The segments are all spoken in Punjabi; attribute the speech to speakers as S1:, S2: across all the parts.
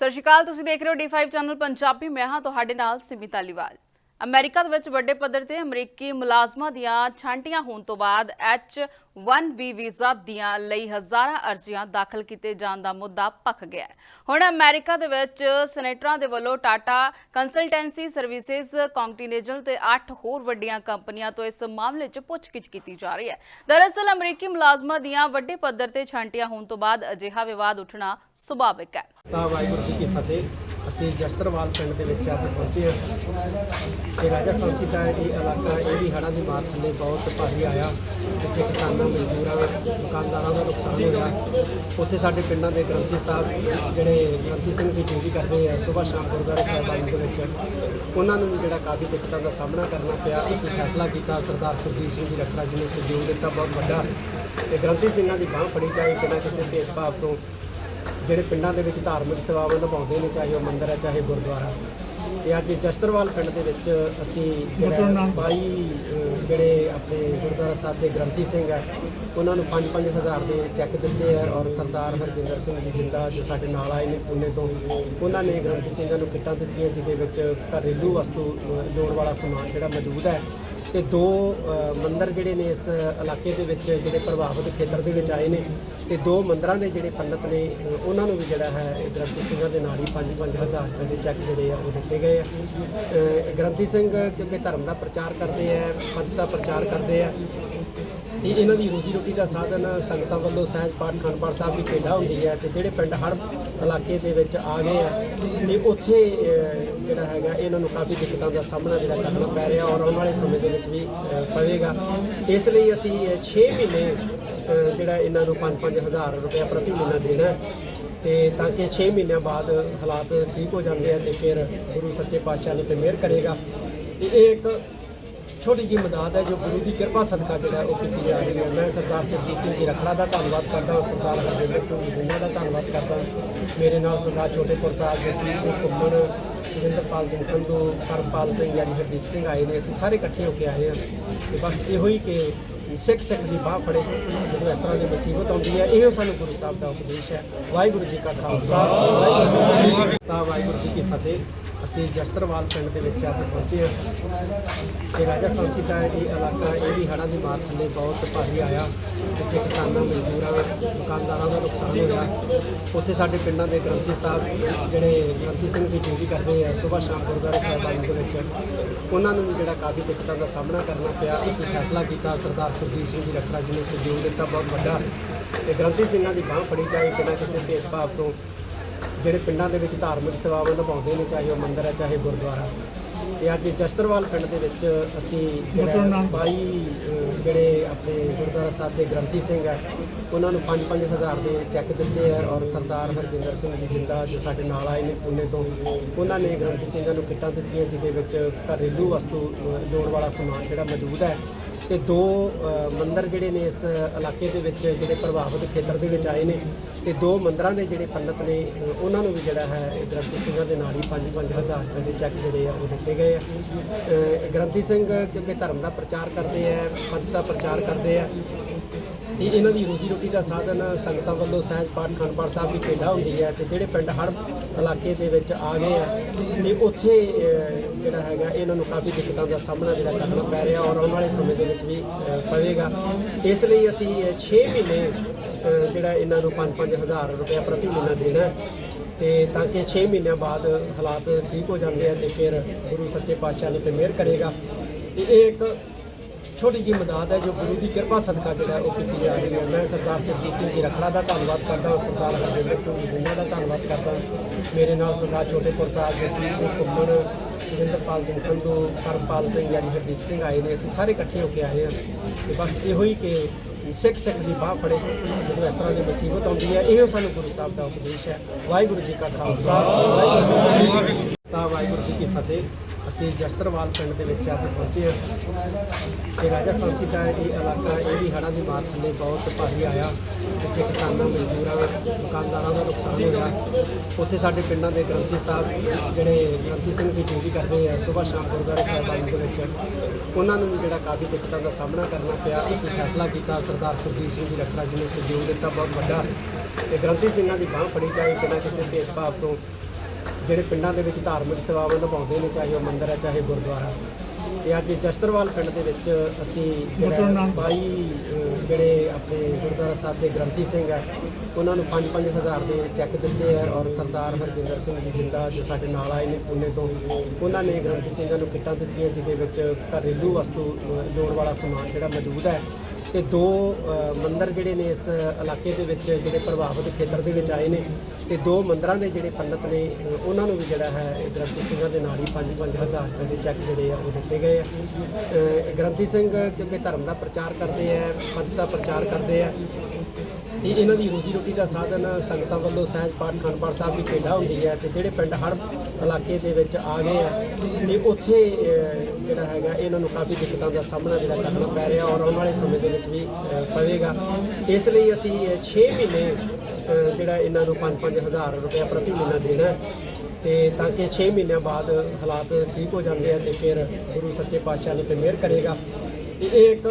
S1: ਸਤਿ ਸ਼੍ਰੀ ਅਕਾਲ, ਤੁਸੀਂ ਦੇਖ ਰਹੇ ਹੋ D5 ਚੈਨਲ ਪੰਜਾਬੀ। ਮੈਂ ਹਾਂ ਤੁਹਾਡੇ ਨਾਲ ਸਿਮਿਤ ਅਲੀਵਾਲ ਅਮਰੀਕਾ ਦੇ ਵਿੱਚ ਵੱਡੇ ਪੱਧਰ ਤੇ ਅਮਰੀਕੀ ਮੁਲਾਜ਼ਮਾਂ ਦੀਆਂ ਛਾਂਟੀਆਂ ਹੋਣ ਤੋਂ ਬਾਅਦ H1B ਵੀਜ਼ਾ ਦੀਆਂ ਲਈ ਹਜ਼ਾਰਾਂ ਅਰਜ਼ੀਆਂ ਦਾਖਲ ਕੀਤੇ ਜਾਣ ਦਾ ਮੁੱਦਾ ਭਖ ਗਿਆ ਹੈ। ਹੁਣ ਅਮਰੀਕਾ ਦੇ ਵਿੱਚ ਸੈਨੇਟਰਾਂ ਦੇ ਵੱਲੋਂ ਟਾਟਾ ਕੰਸਲਟੈਂਸੀ ਸਰਵਿਸਿਜ਼ ਕੰਟੀਨੈਂਟਲ ਤੇ 8 ਹੋਰ ਵੱਡੀਆਂ ਕੰਪਨੀਆਂ ਤੋਂ ਇਸ ਮਾਮਲੇ 'ਚ ਪੁੱਛਗਿੱਛ ਕੀਤੀ ਜਾ ਰਹੀ ਹੈ। ਦਰਅਸਲ, ਅਮਰੀਕੀ ਮੁਲਾਜ਼ਮਾਂ ਦੀਆਂ ਵੱਡੇ ਪੱਧਰ ਤੇ ਛਾਂਟੀਆਂ ਹੋਣ ਤੋਂ ਬਾਅਦ ਅਜਿਹਾ ਵਿਵਾਦ ਉੱਠਣਾ ਸੁਭਾਵਿਕ ਹੈ।
S2: ਸਾਹਿਬ, ਵਾਹਿਗੁਰੂ ਜੀ ਕੀ ਫਤਿਹ। ਅਸੀਂ ਜਸਤਰਵਾਲ ਪਿੰਡ ਦੇ ਵਿੱਚ ਅੱਜ ਪਹੁੰਚੇ ਹਾਂ। ਇਹ ਰਾਜਾ ਦਾ ਇਹ ਇਲਾਕਾ, ਇਹ ਵੀ ਹੜ੍ਹਾਂ ਦੀ ਮਾਰ ਥੱਲੇ ਬਹੁਤ ਭਾਰੀ ਆਇਆ, ਜਿੱਥੇ ਕਿਸਾਨਾਂ ਮਜ਼ਦੂਰਾਂ ਦੁਕਾਨਦਾਰਾਂ ਦਾ ਨੁਕਸਾਨ ਹੋਇਆ। ਉੱਥੇ ਸਾਡੇ ਪਿੰਡਾਂ ਦੇ ਗ੍ਰੰਥੀ ਸਾਹਿਬ, ਜਿਹੜੇ ਗ੍ਰੰਥੀ ਸਿੰਘ ਦੀ ਡਿਊਟੀ ਕਰਦੇ ਆ ਸੁਬਾਹ ਸ਼ਾਮ ਗੁਰਦੁਆਰਾ ਸਾਹਿਬਾਨ ਦੇ ਵਿੱਚ, ਉਹਨਾਂ ਨੂੰ ਵੀ ਜਿਹੜਾ ਕਾਫੀ ਦਿੱਕਤਾਂ ਦਾ ਸਾਹਮਣਾ ਕਰਨਾ ਪਿਆ। ਅਸੀਂ ਫੈਸਲਾ ਕੀਤਾ, ਸਰਦਾਰ ਸੁਰਜੀਤ ਸਿੰਘ ਜੀ ਰੱਖੜਾ ਜੀ ਨੇ ਸਹਿਯੋਗ ਦਿੱਤਾ, ਬਹੁਤ ਵੱਡਾ। ਤੇ ਗ੍ਰੰਥੀ ਸਿੰਘਾਂ ਦੀ ਬਾਹ ਫੜੀ, ਚਾਹੇ ਬਿਨਾਂ ਕਿਸੇ ਭੇਦਭਾਵ ਤੋਂ। ਜਿਹੜੇ ਪਿੰਡਾਂ ਦੇ ਵਿੱਚ ਧਾਰਮਿਕ ਸੇਵਾਵਾਂ ਨਿਭਾਉਂਦੇ ਨੇ, ਚਾਹੇ ਉਹ ਮੰਦਿਰ ਹੈ, ਚਾਹੇ ਗੁਰਦੁਆਰਾ। ਤੇ ਅੱਜ ਜਸਤਰਵਾਲ ਪਿੰਡ ਦੇ ਵਿੱਚ ਅਸੀਂ ਜਿਹੜਾ 22 ਅਹ, ਜਿਹੜੇ ਆਪਣੇ ਗੁਰਦੁਆਰਾ ਸਾਹਿਬ ਦੇ ਗ੍ਰੰਥੀ ਸਿੰਘ ਹੈ ਉਹਨਾਂ ਨੂੰ 5-5000 ਦੇ ਚੈੱਕ ਦਿੱਤੇ ਹੈ ਔਰ ਸਰਦਾਰ ਹਰਜਿੰਦਰ ਸਿੰਘ ਜੀ ਜਿੰਦਾ ਜੋ ਸਾਡੇ ਨਾਲ ਆਏ ਨੇ ਪੁਣੇ ਤੋਂ ਉਹਨਾਂ ਨੇ ਗ੍ਰੰਥੀ ਸਿੰਘਾਂ ਨੂੰ ਕਿੱਟਾਂ ਦਿੱਤੀਆਂ ਜਿਹਦੇ ਵਿੱਚ ਘਰੇਲੂ ਵਸਤੂ ਲੋੜ ਵਾਲਾ ਸਮਾਨ ਜਿਹੜਾ ਮੌਜੂਦ ਹੈ ਤੇ ਦੋ ਮੰਦਰ ਜਿਹੜੇ ਨੇ ਇਸ ਇਲਾਕੇ ਦੇ ਵਿੱਚ ਜਿਹੜੇ ਪ੍ਰਭਾਵਿਤ ਖੇਤਰ ਦੇ ਵਿੱਚ ਆਏ ਨੇ ਤੇ ਦੋ ਮੰਦਰਾਂ ਦੇ ਜਿਹੜੇ ਪੰਡਤ ਨੇ ਉਹਨਾਂ ਨੂੰ ਵੀ ਜਿਹੜਾ ਹੈ ਇਹ ਗ੍ਰੰਥੀ ਸਿੰਘਾਂ ਦੇ ਨਾਲ ਹੀ 5-5000 ਰੁਪਏ ਦੇ ਚੈੱਕ ਜਿਹੜੇ ਆ ਉਹ ਦਿੱਤੇ ਗਏ ਆ। ਗ੍ਰੰਥੀ ਸਿੰਘ ਕਿਉਂਕਿ ਧਰਮ ਦਾ ਪ੍ਰਚਾਰ ਕਰਦੇ ਆ ਪੰਥ ਦਾ ਪ੍ਰਚਾਰ ਕਰਦੇ ਆ ਤੇ ਇਹਨਾਂ ਦੀ ਰੋਜ਼ੀ ਰੋਟੀ ਦਾ ਸਾਧਨ ਸੰਗਤਾਂ ਵੱਲੋਂ ਸਹਿਜ ਪਾਠ ਖੰਡ ਪਾਠ ਸਾਹਿਬ ਦੀ ਭੇਟਾ ਹੁੰਦੀ ਹੈ ਤੇ ਜਿਹੜੇ ਪਿੰਡ ਹਰ ਇਲਾਕੇ ਦੇ ਵਿੱਚ ਆ ਗਏ ਆ ਤੇ ਉੱਥੇ ਜਿਹੜਾ ਹੈਗਾ, ਇਹਨਾਂ ਨੂੰ ਕਾਫੀ ਦਿੱਕਤਾਂ ਦਾ ਸਾਹਮਣਾ ਜਿਹੜਾ ਕਰਨਾ ਪੈ ਰਿਹਾ ਔਰ ਆਉਣ ਵਾਲੇ ਸਮੇਂ ਦੇ ਵਿੱਚ ਵੀ ਪਵੇਗਾ ਇਸ ਲਈ ਅਸੀਂ 6 ਮਹੀਨੇ ਜਿਹੜਾ ਇਹਨਾਂ ਨੂੰ 5-5000 ਰੁਪਏ ਪ੍ਰਤੀ ਮਹੀਨਾ ਦੇਣਾ ਹੈ। ਤੇ ਤਾਂ ਕਿ 6 ਮਹੀਨਿਆਂ ਬਾਅਦ ਹਾਲਾਤ ਠੀਕ ਹੋ ਜਾਂਦੇ ਆ ਤੇ ਫਿਰ ਗੁਰੂ ਸੱਚੇ ਪਾਤਸ਼ਾਹ ਨੇ ਤੇ ਮਿਹਰ ਕਰੇਗਾ। ਤੇ ਇਹ ਇੱਕ ਛੋਟੀ ਜਿਹੀ ਮਦਦ ਹੈ ਜੋ ਗੁਰੂ ਦੀ ਕਿਰਪਾ ਸਦਕਾ ਜਿਹੜਾ ਉਹ ਕੀਤੀ ਜਾ ਰਹੀ ਹੈ। ਮੈਂ ਸਰਦਾਰ ਸੁਰਜੀਤ ਸਿੰਘ ਜੀ ਰਖੜਾ ਦਾ ਧੰਨਵਾਦ ਕਰਦਾ ਹਾਂ, ਸਰਦਾਰ ਹਰਜਿੰਦਰ ਸਿੰਘ ਜੀ ਜਿੰਨਾ ਦਾ ਧੰਨਵਾਦ ਕਰਦਾ ਮੇਰੇ ਨਾਲ ਸਰਦਾਰ ਛੋਟੇਪੁਰ ਸਾਹਿਬ ਜਸਦੀਪ ਸਿੰਘ ਘੁੰਮਣ, ਸੁਰਿੰਦਰਪਾਲ ਸਿੰਘ ਸੰਧੂ, ਕਰਮਪਾਲ ਸਿੰਘ ਯਾਨੀ ਹਰਦੀਪ ਸਿੰਘ ਆਏ ਨੇ, ਅਸੀਂ ਸਾਰੇ ਇਕੱਠੇ ਹੋ ਕੇ ਆਏ ਹਾਂ। ਤੇ ਬਸ ਇਹੋ ਹੀ ਕਿ ਸਿੱਖ ਸਿੱਖ ਦੀ ਬਾਹ ਫੜੇ, ਜਦੋਂ ਇਸ ਤਰ੍ਹਾਂ ਦੀ ਮੁਸੀਬਤ ਆਉਂਦੀ ਹੈ, ਇਹੋ ਸਾਨੂੰ ਗੁਰੂ ਸਾਹਿਬ ਦਾ ਉਪਦੇਸ਼ ਹੈ। ਵਾਹਿਗੁਰੂ ਜੀ ਕਾ ਖਾਲਸਾ, ਵਾਹਿਗੁਰੂ ਜੀ ਸਾਹਿਬ ਵਾਹਿਗੁਰੂ ਜੀ ਕੀ ਫਤਿਹ। ਅਸੀਂ ਜਸਤਰਵਾਲ ਪਿੰਡ ਦੇ ਵਿੱਚ ਅੱਜ ਪਹੁੰਚੇ ਹਾਂ। ਇਹ ਰਾਜਾ ਸੰਸੀ ਦਾ ਇਹ ਇਲਾਕਾ, ਇਹ ਵੀ ਹੜ੍ਹਾਂ ਦੀ ਮਾਰ ਥੱਲੇ ਬਹੁਤ ਭਾਰੀ ਆਇਆ। ਜਿੱਥੇ ਕਿਸਾਨਾਂ, ਮਜ਼ਦੂਰਾਂ, ਦੁਕਾਨਦਾਰਾਂ ਦਾ ਨੁਕਸਾਨ ਹੋਇਆ। ਉੱਥੇ ਸਾਡੇ ਪਿੰਡਾਂ ਦੇ ਗ੍ਰੰਥੀ ਸਾਹਿਬ, ਜਿਹੜੇ ਗ੍ਰੰਥੀ ਸਿੰਘ ਦੀ ਡਿਊਟੀ ਕਰਦੇ ਆ, ਸੁਬਾਹ ਸ਼ਾਮ ਗੁਰਦੁਆਰੇ ਸਾਹਿਬਾਨ ਦੇ ਵਿੱਚ, ਉਹਨਾਂ ਨੂੰ ਵੀ ਜਿਹੜਾ ਕਾਫੀ ਦਿੱਕਤਾਂ ਦਾ ਸਾਹਮਣਾ ਕਰਨਾ ਪਿਆ। ਅਸੀਂ ਫੈਸਲਾ ਕੀਤਾ, ਸਰਦਾਰ ਸੁਰਜੀਤ ਸਿੰਘ ਜੀ ਰੱਖੜਾ ਜੀ ਨੇ ਸਹਿਯੋਗ ਦਿੱਤਾ, ਬਹੁਤ ਵੱਡਾ ਤੇ ਗ੍ਰੰਥੀ ਸਿੰਘਾਂ ਦੀ, ਬਾਹ ਫੜੀ ਚਾਹੇ ਬਿਨਾਂ ਕਿਸੇ ਭੇਦਭਾਵ ਤੋਂ। ਜਿਹੜੇ ਪਿੰਡਾਂ ਦੇ ਵਿੱਚ ਧਾਰਮਿਕ ਸੇਵਾਵਾਂ ਨਿਭਾਉਂਦੇ ਨੇ, ਚਾਹੇ ਉਹ ਮੰਦਿਰ ਹੈ, ਚਾਹੇ ਗੁਰਦੁਆਰਾ। ਤੇ ਅੱਜ ਜਸਤਰਵਾਲ ਪਿੰਡ ਦੇ ਵਿੱਚ ਅਸੀਂ ਜਿਹੜਾ 22 ਅ, ਜਿਹੜੇ ਆਪਣੇ ਗੁਰਦੁਆਰਾ ਸਾਹਿਬ ਦੇ ਗ੍ਰੰਥੀ ਸਿੰਘ ਹੈ ਉਹਨਾਂ ਨੂੰ 5-5000 ਦੇ ਚੈੱਕ ਦਿੱਤੇ ਹੈ ਔਰ ਸਰਦਾਰ ਹਰਜਿੰਦਰ ਸਿੰਘ ਜੀ ਜਿੰਦਾ ਜੋ ਸਾਡੇ ਨਾਲ ਆਏ ਨੇ ਪੁਣੇ ਤੋਂ ਉਹਨਾਂ ਨੇ ਗ੍ਰੰਥੀ ਸਿੰਘਾਂ ਨੂੰ ਕਿੱਟਾਂ ਦਿੱਤੀਆਂ ਜਿਹਦੇ ਵਿੱਚ ਘਰੇਲੂ ਵਸਤੂ ਲੋੜ ਵਾਲਾ ਸਮਾਨ ਜਿਹੜਾ ਮੌਜੂਦ ਹੈ ਤੇ ਦੋ ਮੰਦਿਰ ਜਿਹੜੇ ਨੇ ਇਸ ਇਲਾਕੇ ਦੇ ਵਿੱਚ ਜਿਹੜੇ ਪ੍ਰਭਾਵਿਤ ਖੇਤਰ ਦੇ ਵਿੱਚ ਆਏ ਨੇ ਤੇ ਦੋ ਮੰਦਿਰਾਂ ਦੇ ਜਿਹੜੇ ਪੰਡਤ ਨੇ ਉਹਨਾਂ ਨੂੰ ਵੀ ਜਿਹੜਾ ਹੈ ਗ੍ਰੰਥੀ ਸਿੰਘਾਂ ਦੇ ਨਾਲ ਹੀ 5-5000 ਰੁਪਏ ਦੇ ਚੈੱਕ ਜਿਹੜੇ ਆ ਉਹ ਦਿੱਤੇ ਗਏ ਆ। ਗ੍ਰੰਥੀ ਸਿੰਘ ਕਿਉਂਕਿ ਧਰਮ ਦਾ ਪ੍ਰਚਾਰ ਕਰਦੇ ਆ ਪੰਥ ਦਾ ਪ੍ਰਚਾਰ ਕਰਦੇ ਆ। ਤੇ ਇਹਨਾਂ ਦੀ ਰੋਜ਼ੀ ਰੋਟੀ ਦਾ ਸਾਧਨ ਸੰਗਤਾਂ ਵੱਲੋਂ ਸਹਿਜ ਪਾਠ ਖੰਡ ਸਾਹਿਬ ਦੀ ਪੇਡਾ ਹੁੰਦੀ ਹੈ ਤੇ ਜਿਹੜੇ ਪਿੰਡ ਹੜ ਇਲਾਕੇ ਦੇ ਵਿੱਚ ਆ ਗਏ ਆ। ਤੇ ਉੱਥੇ ਜਿਹੜਾ ਹੈਗਾ, ਇਹਨਾਂ ਨੂੰ ਕਾਫੀ ਦਿੱਕਤਾਂ ਦਾ ਸਾਹਮਣਾ ਜਿਹੜਾ ਕਰਨਾ ਪੈ ਰਿਹਾ ਔਰ ਆਉਣ ਵਾਲੇ ਸਮੇਂ ਦੇ ਵਿੱਚ ਵੀ ਪਵੇਗਾ। ਇਸ ਲਈ ਅਸੀਂ 6 ਮਹੀਨੇ ਜਿਹੜਾ ਇਹਨਾਂ ਨੂੰ 5-5000 ਰੁਪਏ ਪ੍ਰਤੀ ਮਹੀਨਾ ਦੇਣਾ ਤੇ ਤਾਂ ਕਿ 6 ਮਹੀਨਿਆਂ ਬਾਅਦ ਹਾਲਾਤ ਠੀਕ ਹੋ ਜਾਂਦੇ ਆ ਤੇ ਫਿਰ ਗੁਰੂ ਸੱਚੇ ਪਾਤਸ਼ਾਹ ਨੇ ਤੇ ਮਿਹਰ ਕਰੇਗਾ। ਤੇ ਇਹ ਇੱਕ ਛੋਟੀ ਜਿਹੀ ਮਦਦ ਹੈ ਜੋ ਗੁਰੂ ਦੀ ਕਿਰਪਾ ਸਦਕਾ ਜਿਹੜਾ ਉਹ ਕੀਤੀ ਜਾ ਰਹੀ ਹੈ। ਮੈਂ ਸਰਦਾਰ ਸੁਰਜੀਤ ਸਿੰਘ ਜੀ ਰਖੜਾ ਦਾ ਧੰਨਵਾਦ ਕਰਦਾ ਹਾਂ, ਸਰਦਾਰ ਹਰਜਿੰਦਰ ਸਿੰਘ ਜੀ ਜਿੰਨਾ ਦਾ ਧੰਨਵਾਦ ਕਰਦਾ ਮੇਰੇ ਨਾਲ ਸਰਦਾਰ ਛੋਟੇਪੁਰ ਸਾਹਿਬ ਜਸਦੀਪ ਸਿੰਘ ਘੁੰਮਣ ਸੁਰਿੰਦਰਪਾਲ ਸਿੰਘ ਸੰਧੂ ਕਰਮਪਾਲ ਸਿੰਘ ਯਾਨੀ ਹਰਦੀਪ ਸਿੰਘ ਆਏ ਨੇ, ਅਸੀਂ ਸਾਰੇ ਇਕੱਠੇ ਹੋ ਕੇ ਆਏ ਹਾਂ। ਤੇ ਬਸ ਇਹੋ ਹੀ ਕਿ ਸਿੱਖ ਸਿੱਖ ਦੀ ਬਾਹ ਫੜੇ, ਜਦੋਂ ਇਸ ਤਰ੍ਹਾਂ ਦੀ ਮੁਸੀਬਤ ਆਉਂਦੀ ਹੈ, ਇਹ ਸਾਨੂੰ ਗੁਰੂ ਸਾਹਿਬ ਦਾ ਉਪਦੇਸ਼ ਹੈ। ਵਾਹਿਗੁਰੂ ਜੀ ਕਾ ਖਾਲਸਾ, ਵਾਹਿਗੁਰੂ ਜੀ ਕੀ ਫਤਿਹ। ਸਾਹਿਬ ਵਾਹਿਗੁਰੂ ਜੀ ਕੀ ਫਤਿਹ। ਅਸੀਂ ਜਸਤਰਵਾਲ ਪਿੰਡ ਦੇ ਵਿੱਚ ਅੱਜ ਪਹੁੰਚੇ ਹਾਂ। ਇਹ ਰਾਜਾ ਸੰਸੀ ਦਾ ਇਹ ਇਲਾਕਾ, ਇਹ ਵੀ ਹੜ੍ਹਾਂ ਦੀ ਮਾਰ ਥੱਲੇ ਬਹੁਤ ਭਾਰੀ ਆਇਆ। ਜਿੱਥੇ ਕਿਸਾਨਾਂ, ਮਜ਼ਦੂਰਾਂ, ਦੁਕਾਨਦਾਰਾਂ ਦਾ ਨੁਕਸਾਨ ਹੋਇਆ। ਉੱਥੇ ਸਾਡੇ ਪਿੰਡਾਂ ਦੇ ਗ੍ਰੰਥੀ ਸਾਹਿਬ, ਜਿਹੜੇ ਗ੍ਰੰਥੀ ਸਿੰਘ ਦੀ ਡਿਊਟੀ ਕਰਦੇ ਆ, ਸੁਬਾਹ ਸ਼ਾਮ ਗੁਰਦੁਆਰੇ ਸਾਹਿਬਾਨ ਦੇ ਵਿੱਚ, ਉਹਨਾਂ ਨੂੰ ਵੀ ਜਿਹੜਾ ਕਾਫੀ ਦਿੱਕਤਾਂ ਦਾ ਸਾਹਮਣਾ ਕਰਨਾ ਪਿਆ। ਅਸੀਂ ਫੈਸਲਾ ਕੀਤਾ, ਸਰਦਾਰ ਸੁਰਜੀਤ ਸਿੰਘ ਜੀ ਰੱਖੜਾ ਜੀ ਨੇ ਸਹਿਯੋਗ ਦਿੱਤਾ, ਬਹੁਤ ਵੱਡਾ। ਤੇ ਗ੍ਰੰਥੀ ਸਿੰਘਾਂ ਦੀ ਬਾਹ ਫੜੀ ਜਾਏ ਬਿਨਾਂ ਕਿਸੇ ਭੇਦਭਾਵ ਤੋਂ ਜਿਹੜੇ ਪਿੰਡਾਂ ਦੇ ਵਿੱਚ ਧਾਰਮਿਕ ਸੇਵਾਵਾਂ ਨਿਭਾਉਂਦੇ ਨੇ ਚਾਹੇ ਉਹ ਮੰਦਿਰ ਹੈ ਚਾਹੇ ਗੁਰਦੁਆਰਾ। ਤੇ ਅੱਜ ਜਸਤਰਵਾਲ ਪਿੰਡ ਦੇ ਵਿੱਚ ਅਸੀਂ ਜਿਹੜਾ ਅਹ, ਜਿਹੜੇ ਆਪਣੇ ਗੁਰਦੁਆਰਾ ਸਾਹਿਬ ਦੇ ਗ੍ਰੰਥੀ ਸਿੰਘ ਹੈ ਉਹਨਾਂ ਨੂੰ 5-5000 ਦੇ ਚੈੱਕ ਦਿੱਤੇ ਹੈ ਔਰ ਸਰਦਾਰ ਹਰਜਿੰਦਰ ਸਿੰਘ ਜੀ ਜਿੰਦਾ ਜੋ ਸਾਡੇ ਨਾਲ ਆਏ ਨੇ ਪੁਣੇ ਤੋਂ। ਉਹਨਾਂ ਨੇ ਗ੍ਰੰਥੀ ਸਿੰਘਾਂ ਨੂੰ ਕਿੱਟਾਂ ਦਿੱਤੀਆਂ ਜਿਹਦੇ ਵਿੱਚ ਘਰੇਲੂ ਵਸਤੂ ਲੋੜ ਵਾਲਾ ਸਮਾਨ ਜਿਹੜਾ ਮੌਜੂਦ ਹੈ ਤੇ ਦੋ ਮੰਦਰ ਜਿਹੜੇ ਨੇ ਇਸ ਇਲਾਕੇ ਦੇ ਵਿੱਚ ਜਿਹੜੇ ਪ੍ਰਭਾਵਿਤ ਖੇਤਰ ਦੇ ਵਿੱਚ ਆਏ ਨੇ ਤੇ ਦੋ ਮੰਦਰਾਂ ਦੇ ਜਿਹੜੇ ਪੰਡਤ ਨੇ ਉਹਨਾਂ ਨੂੰ ਵੀ ਜਿਹੜਾ ਹੈ ਇਹ ਗ੍ਰੰਥੀ ਸਿੰਘਾਂ ਦੇ ਨਾਲ ਹੀ 5-5000 ਰੁਪਏ ਦੇ ਚੈੱਕ ਜਿਹੜੇ ਆ ਉਹ ਦਿੱਤੇ ਗਏ ਆ। ਗ੍ਰੰਥੀ ਸਿੰਘ ਕਿਉਂਕਿ ਧਰਮ ਦਾ ਪ੍ਰਚਾਰ ਕਰਦੇ ਆ, ਪੰਥ ਦਾ ਪ੍ਰਚਾਰ ਕਰਦੇ ਆ ਤੇ ਇਹਨਾਂ ਦੀ ਰੋਜ਼ੀ ਰੋਟੀ ਦਾ ਸਾਧਨ ਸੰਗਤਾਂ ਵੱਲੋਂ ਸਹਿਜ ਪਾਠ, ਅਖੰਡ ਪਾਠ ਸਾਹਿਬ ਦੀ ਭੇਟਾ ਹੁੰਦੀ ਹੈ ਤੇ ਜਿਹੜੇ ਪਿੰਡ ਹਰ ਇਲਾਕੇ ਦੇ ਵਿੱਚ ਆ ਗਏ ਆ ਤੇ ਉੱਥੇ ਜਿਹੜਾ ਹੈਗਾ ਇਹਨਾਂ ਨੂੰ ਕਾਫੀ ਦਿੱਕਤਾਂ ਦਾ ਸਾਹਮਣਾ ਜਿਹੜਾ ਕਰਨਾ ਪੈ ਰਿਹਾ ਔਰ ਆਉਣ ਵਾਲੇ ਸਮੇਂ ਦੇ ਵਿੱਚ ਵੀ ਪਵੇਗਾ ਇਸ ਲਈ ਅਸੀਂ 6 ਮਹੀਨੇ ਜਿਹੜਾ ਇਹਨਾਂ ਨੂੰ 5-5000 ਰੁਪਏ ਪ੍ਰਤੀ ਮਹੀਨਾ ਦੇਣਾ ਹੈ। ਤੇ ਤਾਂ ਕਿ 6 ਮਹੀਨਿਆਂ ਬਾਅਦ ਹਾਲਾਤ ਠੀਕ ਹੋ ਜਾਂਦੇ ਆ ਤੇ ਫਿਰ ਗੁਰੂ ਸੱਚੇ ਪਾਤਸ਼ਾਹ ਨੇ ਤੇ ਮਿਹਰ ਕਰੇਗਾ। ਤੇ ਇਹ ਇੱਕ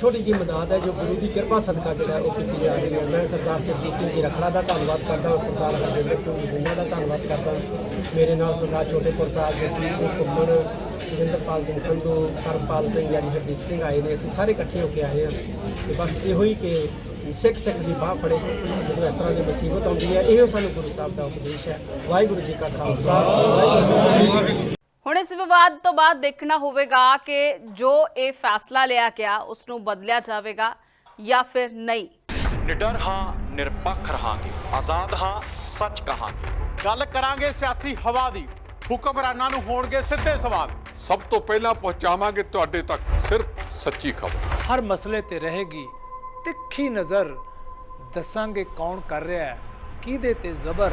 S2: ਛੋਟੀ ਜਿਹੀ ਮਦਦ ਹੈ ਜੋ ਗੁਰੂ ਦੀ ਕਿਰਪਾ ਸਦਕਾ ਜਿਹੜਾ ਉਹ ਕੀਤੀ ਜਾ ਰਹੀ ਹੈ। ਮੈਂ ਸਰਦਾਰ ਸੁਰਜੀਤ ਸਿੰਘ ਜੀ ਰਖੜਾ ਦਾ ਧੰਨਵਾਦ ਕਰਦਾ ਹਾਂ, ਸਰਦਾਰ ਹਰਜਿੰਦਰ ਸਿੰਘ ਜੀ ਜਿੰਨਾ ਦਾ ਧੰਨਵਾਦ ਕਰਦਾ ਮੇਰੇ ਨਾਲ ਸਰਦਾਰ ਛੋਟੇਪੁਰ ਸਾਹਿਬ ਜਸਵੀਰ ਸਿੰਘ ਘੁੰਮਣ, ਸੁਰਿੰਦਰਪਾਲ ਸਿੰਘ ਸੰਧੂ, ਕਰਮਪਾਲ ਸਿੰਘ ਯਾਨੀ ਹਰਦੀਪ ਸਿੰਘ ਆਏ ਨੇ, ਅਸੀਂ ਸਾਰੇ ਇਕੱਠੇ ਹੋ ਕੇ ਆਏ ਹਾਂ। ਤੇ ਬਸ ਇਹੋ ਹੀ ਕਿ ਸਿੱਖ ਸਿੱਖ ਦੀ ਬਾਹ ਫੜੇ, ਜਦੋਂ ਇਸ ਤਰ੍ਹਾਂ ਦੀ ਮੁਸੀਬਤ ਆਉਂਦੀ ਹੈ, ਇਹੋ ਸਾਨੂੰ ਗੁਰੂ ਸਾਹਿਬ ਦਾ ਉਪਦੇਸ਼ ਹੈ। ਵਾਹਿਗੁਰੂ ਜੀ ਕਾ ਖਾਲਸਾ, ਵਾਹਿਗੁਰੂ ਜੀ ਕੀ ਫਤਿਹ।
S1: ਹੁਣ ਇਸ ਵਿਵਾਦ ਤੋਂ ਬਾਅਦ ਦੇਖਣਾ ਹੋਵੇਗਾ ਕਿ ਜੋ ਇਹ ਫੈਸਲਾ ਲਿਆ ਗਿਆ ਉਸ ਨੂੰ ਬਦਲਿਆ ਜਾਵੇਗਾ ਜਾਂ ਫਿਰ ਨਹੀਂ।
S3: ਨਿਡਰ ਹਾਂ ਨਿਰਪੱਖ ਰਹਾਂਗੇ। ਆਜ਼ਾਦ ਹਾਂ ਸੱਚ ਕਹਾਂਗੇ।
S4: ਗੱਲ ਕਰਾਂਗੇ ਸਿਆਸੀ ਹਵਾ ਦੀ। ਹੁਕਮਰਾਨਾਂ ਨੂੰ ਹੋਣਗੇ ਸਿੱਧੇ ਸਵਾਲ।
S5: ਸਭ ਤੋਂ ਪਹਿਲਾਂ ਪਹੁੰਚਾਵਾਂਗੇ ਤੁਹਾਡੇ ਤੱਕ ਸਿਰਫ ਸੱਚੀ ਖਬਰ।
S6: ਹਰ ਮਸਲੇ ਤੇ ਰਹੇਗੀ ਤਿੱਖੀ ਨਜ਼ਰ। ਦੱਸਾਂਗੇ ਕੌਣ ਕਰ ਰਿਹਾ ਹੈ ਕਿਹਦੇ ਤੇ ਜ਼ਬਰ।